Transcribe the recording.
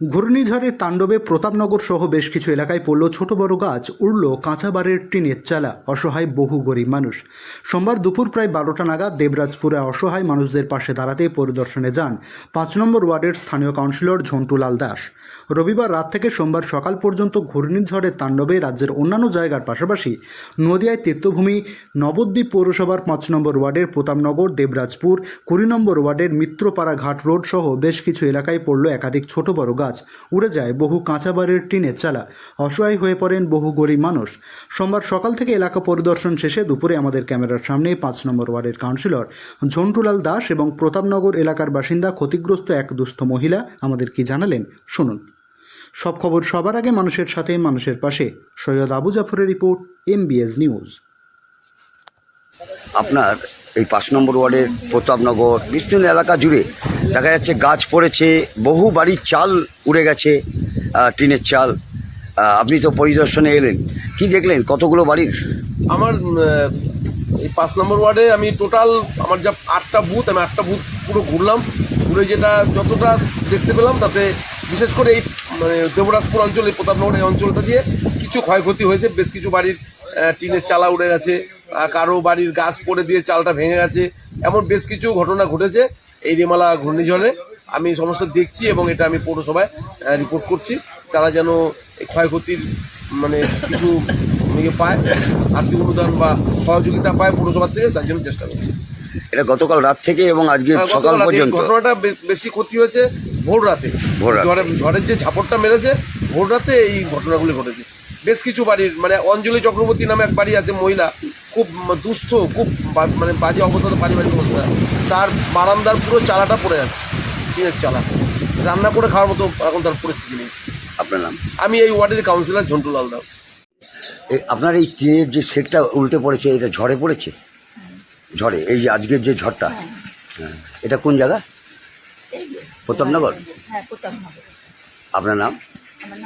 ঘূর্ণিঝড়ের তাণ্ডবে প্রতাপনগর সহ বেশ কিছু এলাকায় পড়ল ছোট বড় গাছ। উড়ল কাঁচাবারের টিনের চালা। অসহায় বহু গরিব মানুষ। সোমবার দুপুর প্রায় বারোটা নাগাদ দেবরাজপুরে অসহায় মানুষদের পাশে দাঁড়াতে পরিদর্শনে যান পাঁচ নম্বর ওয়ার্ডের স্থানীয় কাউন্সিলর ঝন্টুলাল দাস। রবিবার রাত থেকে সোমবার সকাল পর্যন্ত ঘূর্ণিঝড়ের তাণ্ডবে রাজ্যের অন্যান্য জায়গার পাশাপাশি নদিয়ায় তীর্থভূমি নবদ্বীপ পৌরসভার পাঁচ নম্বর ওয়ার্ডের প্রতাপনগর, দেবরাজপুর, কুড়ি নম্বর ওয়ার্ডের মিত্রপাড়া ঘাট রোড সহ বেশ কিছু এলাকায় পড়ল একাধিক ছোট বড় গাছ। উড়ে যায় বহু কাঁচাবাড়ির টিনের চালা। অসহায় হয়ে পড়েন বহু গরিব মানুষ। সোমবার সকাল থেকে এলাকা পরিদর্শন শেষে দুপুরে আমাদের ক্যামেরার সামনে পাঁচ নম্বর ওয়ার্ডের কাউন্সিলর ঝন্টুলাল দাস এবং প্রতাপনগর এলাকার বাসিন্দা ক্ষতিগ্রস্ত এক দুস্থ মহিলা। আমাদের কি জানালেন? শুনুন। সব খবর সবার আগে মানুষের সাথে মানুষের পাশে। সৈয়দ আবু জাফরের রিপোর্ট এমবিএস নিউজ আপনার এই পাঁচ নম্বর ওয়ার্ডের প্রতাপনগর বিস্তীর্ণ এলাকা জুড়ে দেখা যাচ্ছে গাছ পড়েছে বহু বাড়ির চাল উড়ে গেছে টিনের চাল। আপনি তো পরিদর্শনে এলেন। কি দেখলেন? কতগুলো বাড়ির? আমার এই পাঁচ নম্বর ওয়ার্ডে আমি টোটাল আমার যা আটটা বুথ আমি আটটা বুথ পুরো ঘুরলাম। ঘুরে যেটা যতটা দেখতে পেলাম তাতে বিশেষ করে এই মানে দেবরাজপুর অঞ্চল প্রতাপনগর এই অঞ্চলটা দিয়ে কিছু ক্ষয়ক্ষতি হয়েছে। বেশ কিছু বাড়ির টিনের চালা উড়ে গেছে কারও বাড়ির গাছ পড়ে দিয়ে চালটা ভেঙে গেছে এমন বেশ কিছু ঘটনা ঘটেছে এই রেমালা ঘূর্ণিঝড়ে। আমি সমস্ত দেখছি এবং এটা আমি পৌরসভায় রিপোর্ট করছি। তারা যেন এই ক্ষয়ক্ষতির মানে কিছু ইয়ে পায় আর্থিক অনুদান বা সহযোগিতা পায় পৌরসভার থেকে তার জন্য চেষ্টা করছি। এটা গতকাল রাত থেকে এবং আজকে হ্যাঁ, সকাল পর্যন্ত? ঘটনাটা বেশি ক্ষতি হয়েছে। ভোর রাতে। ভোর রাতে। ঝড়ে ঝড়ের যে ঝাপটটা মেরেছে ভোর রাতে এই ঘটনাগুলি ঘটেছে। বেশ কিছু বাড়ির মানে অঞ্জলি চক্রবর্তী নামে এক বাড়ি আছে মহিলা খুব দুস্থ খুব বা- মানে বাজে অবস্থাতে পারিবারিক অবস্থা। তার বারান্দার পুরো চালাটা পড়ে আছে টিনের চালা রান্না করে খাওয়ার মতো এখন তার পরিস্থিতি নেই। আপনার নাম? আমি এই ওয়ার্ডের কাউন্সিলর ঝন্টুলাল দাস। এই আপনার এই টিনের যে সেটটা উল্টে পড়েছে এটা ঝড়ে পড়েছে? ঝড়ে এই যে আজকের যে ঝড়টা? হ্যাঁ এটা কোন জায়গা? প্রতাপনগর? হ্যাঁ প্রতাপনগর। আপনার নাম? নাম